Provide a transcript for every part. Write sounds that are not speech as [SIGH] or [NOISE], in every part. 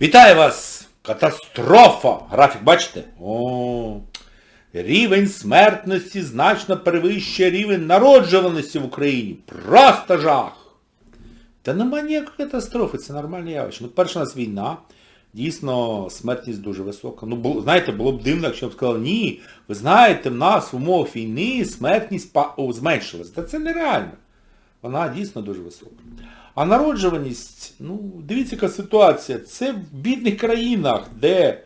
Вітаю вас! Катастрофа! Графік бачите? О, рівень смертності значно перевищує рівень народжуваності в Україні. Просто жах! Та нема ніякої катастрофи, це нормальне явище. Ну, перша у нас війна, дійсно смертність дуже висока. Ну, було, знаєте, було б дивно, якщо б сказали, ні, ви знаєте, в нас в умовах війни смертність зменшилась. Та це нереально. Вона дійсно дуже висока. А народжуваність, ну, дивіться, яка ситуація. Це в бідних країнах, де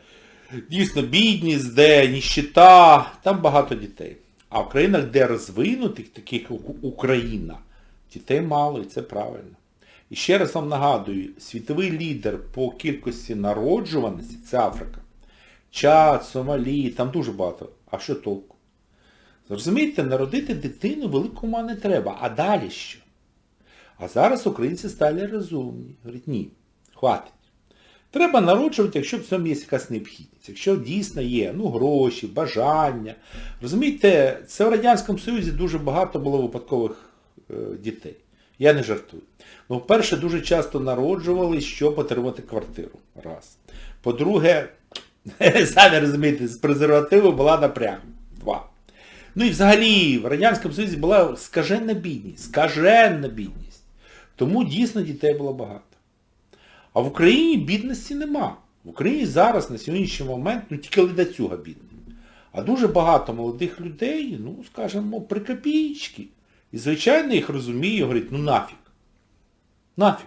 дійсно бідність, де ніщита, там багато дітей. А в країнах, де розвинутих, таких як Україна, дітей мало, і це правильно. І ще раз вам нагадую, світовий лідер по кількості народжуваності це Африка. Чад, Сомалі, там дуже багато. А що толку? Зрозумієте, народити дитину велику ума не треба. А далі що? А зараз українці стали розумні. Говорять, ні, хватить. Треба народжувати, якщо в цьому є якась необхідність. Якщо дійсно є ну, гроші, бажання. Розумієте, це в Радянському Союзі дуже багато було випадкових е, дітей. Я не жартую. Ну, перше, дуже часто народжували, щоб отримати квартиру. Раз. По-друге, [LAUGHS] самі розумієте, з презервативу була напряг. Два. Ну і взагалі в Радянському Союзі була скаженна бідність. Скаженна бідність. Тому дійсно дітей було багато. А в Україні бідності нема. В Україні зараз на сьогоднішній момент ну тільки ледацюга бідна. А дуже багато молодих людей, ну, скажімо, при копійки. І звичайно їх розумію, говорять, ну нафіг. Нафіг.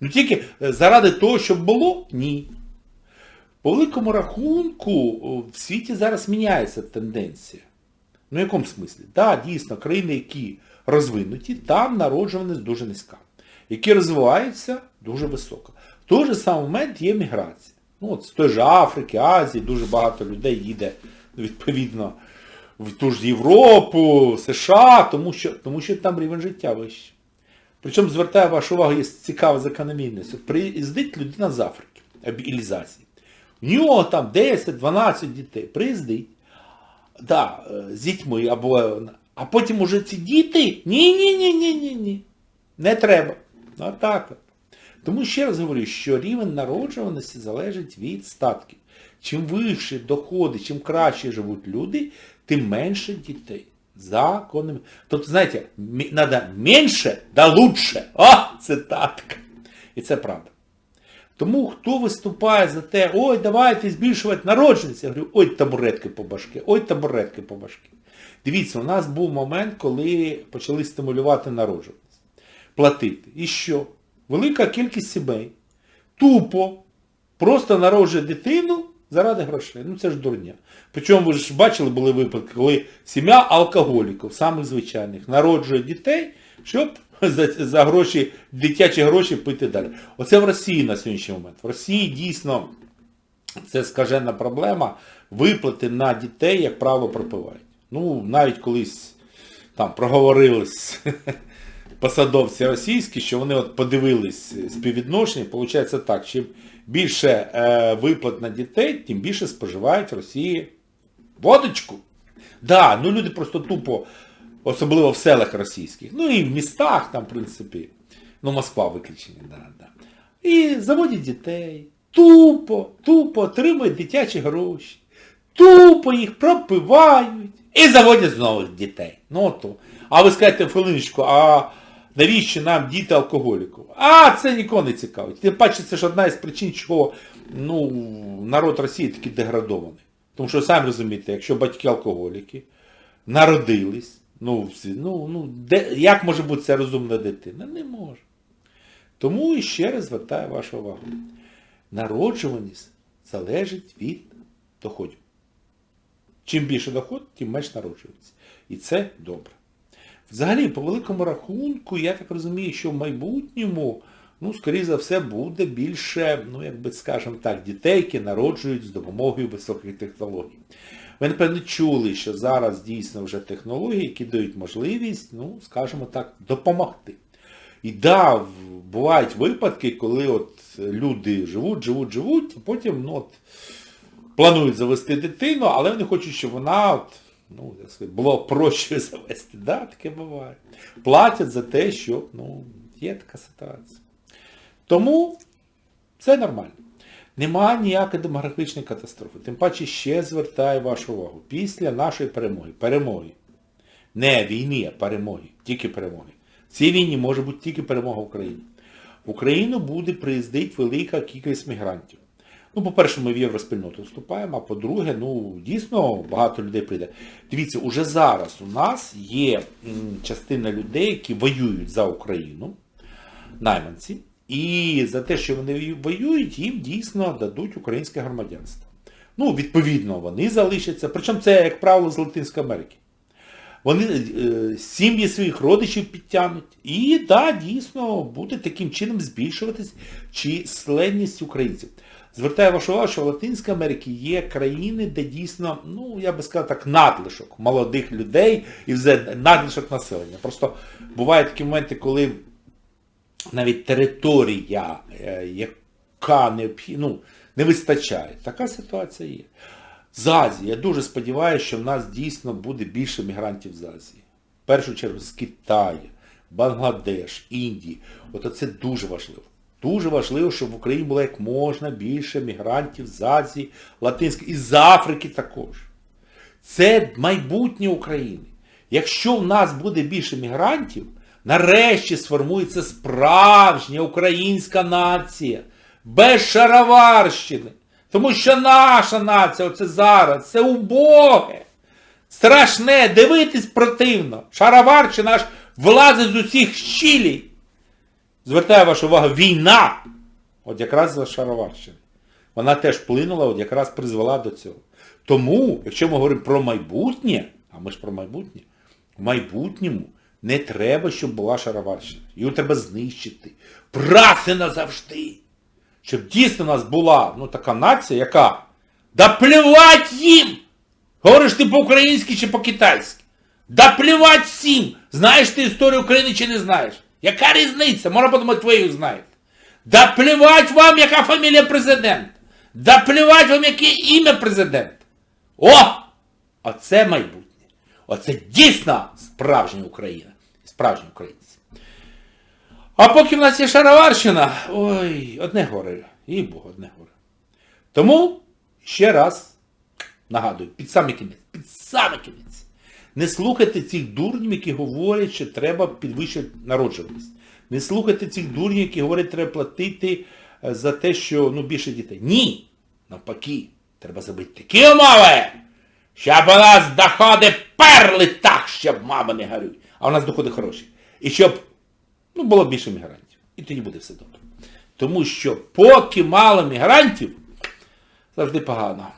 Ну тільки е, заради того, щоб було? Ні. По великому рахунку в світі зараз міняється тенденція. Ну в якому смислі? Так, да, дійсно, країни, які розвинуті, там народжуваність дуже низька. Які розвиваються, дуже висока. В той же самий момент є міграція. Ну, от з той же Африки, Азії, дуже багато людей їде, відповідно, в ту ж Європу, США, тому що, тому що там рівень життя вищий. Причому звертаю вашу увагу, є цікава закономірність. Приїздить людина з Африки, або з Азії. У нього там 10-12 дітей. Приїздить. Да, е, з дітьми, або, а потім уже ці діти, ні-ні-ні-ні-ні-ні. Не треба. Ну, так от. Тому ще раз говорю, що рівень народжуваності залежить від статків. Чим вищі доходи, чим краще живуть люди, тим менше дітей. Законом. Тобто, знаєте, треба менше, да лучше. О, це так. І це правда. Тому хто виступає за те, ой, давайте збільшувати народженість, я говорю, ой, табуретки по башки, ой, табуретки по башки. Дивіться, у нас був момент, коли почали стимулювати народжуваність. Платити. І що? Велика кількість сімей тупо просто народжує дитину заради грошей. Ну це ж дурня. Причому ви ж бачили, були випадки, коли сім'я алкоголіків, самих звичайних, народжує дітей, щоб [LAUGHS] за, за гроші, дитячі гроші пити далі. Оце в Росії на сьогоднішній момент. В Росії дійсно це скажена проблема. Виплати на дітей, як правило, пропивають. Ну, навіть колись там проговорились [LAUGHS] посадовці російські, що вони от подивились співвідношення, виходить так, чим більше е, виплат на дітей, тим більше споживають в Росії водочку. Да, ну люди просто тупо, особливо в селах російських, ну і в містах там, в принципі, ну Москва виключення, да, да. І заводять дітей, тупо, тупо отримують дитячі гроші, тупо їх пропивають і заводять знову дітей. Ну то. А ви скажете, хвилиночку, а навіщо нам діти алкоголіків? А це нікого не цікавить. Тим паче, це ж одна із причин, чого ну, народ Росії такий деградований. Тому що, самі розумієте, якщо батьки алкоголіки народились, ну, ну, ну де, як може бути ця розумна дитина? Не може. Тому і ще раз звертаю вашу увагу. Народжуваність залежить від доходів. Чим більше доход, тим менш народжується. І це добре. Взагалі, по великому рахунку, я так розумію, що в майбутньому, ну, скоріше за все, буде більше, ну, як би скажемо так, дітей, які народжують з допомогою високих технологій. Ви, напевно, чули, що зараз дійсно вже технології, які дають можливість, ну, скажімо так, допомогти. І да, бувають випадки, коли от люди живуть, живуть, живуть, а потім, ну, от, планують завести дитину, але вони хочуть, щоб вона от, ну, як сказати, було проще [LAUGHS] завести. Да, таке буває. Платять за те, що ну, є така ситуація. Тому це нормально. Нема ніякої демографічної катастрофи. Тим паче ще звертаю вашу увагу. Після нашої перемоги, перемоги, не війни, а перемоги, тільки перемоги. В цій війні може бути тільки перемога України. В Україну буде приїздити велика кількість мігрантів. Ну, по-перше, ми в євроспільноту вступаємо, а по-друге, ну, дійсно багато людей прийде. Дивіться, уже зараз у нас є частина людей, які воюють за Україну, найманці, і за те, що вони воюють, їм дійсно дадуть українське громадянство. Ну, відповідно, вони залишаться. Причому це, як правило, з Латинської Америки. Вони е, сім'ї своїх родичів підтягнуть. І да, дійсно буде таким чином збільшуватись численність українців. Звертаю вашу увагу, що в Латинській Америці є країни, де дійсно, ну, я би сказав так, надлишок молодих людей і надлишок населення. Просто бувають такі моменти, коли навіть територія, е, яка необхідна, ну, не вистачає. Така ситуація є. З Азії, я дуже сподіваюся, що в нас дійсно буде більше мігрантів з Азії. В першу чергу з Китаю, Бангладеш, Індії. От це дуже важливо. Дуже важливо, щоб в Україні було як можна більше мігрантів з Азії, Латинської, і з Африки також. Це майбутнє України. Якщо в нас буде більше мігрантів, нарешті сформується справжня українська нація. Без шароварщини. Тому що наша нація, оце зараз, це убоге. Страшне, дивитись противно. Шароварщина аж влазить з усіх щілей. Звертаю вашу увагу, війна. От якраз за Шароварщини. Вона теж вплинула, от якраз призвела до цього. Тому, якщо ми говоримо про майбутнє, а ми ж про майбутнє, в майбутньому не треба, щоб була Шароварщина. Її треба знищити. Праси назавжди. Щоб дійсно у нас була ну, така нація, яка да плювать їм! Говориш ти по-українськи чи по-китайськи? Да плювать всім! Знаєш ти історію України чи не знаєш? Яка різниця? Можна подумати, ви її знаєте. Да плювать вам, яка фамілія президента. Да плювать вам, яке ім'я президента. О! Оце майбутнє. Оце дійсно справжня Україна. Справжні українці. А поки в нас є Шароварщина, ой, одне горе. І Бог, одне горе. Тому ще раз нагадую, під самий кінець, під самий кінець. Не слухайте цих дурнів, які говорять, що треба підвищити народжуваність. Не слухайте цих дурнів, які говорять, що треба платити е, за те, що ну, більше дітей. Ні! Навпаки, треба зробити такі умови, щоб у нас доходи перли так, щоб мама не горюють. А у нас доходи хороші. І щоб ну, було більше мігрантів. І тоді буде все добре. Тому що поки мало мігрантів, завжди погано.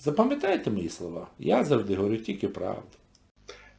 Запам'ятайте мої слова. Я завжди говорю тільки правду.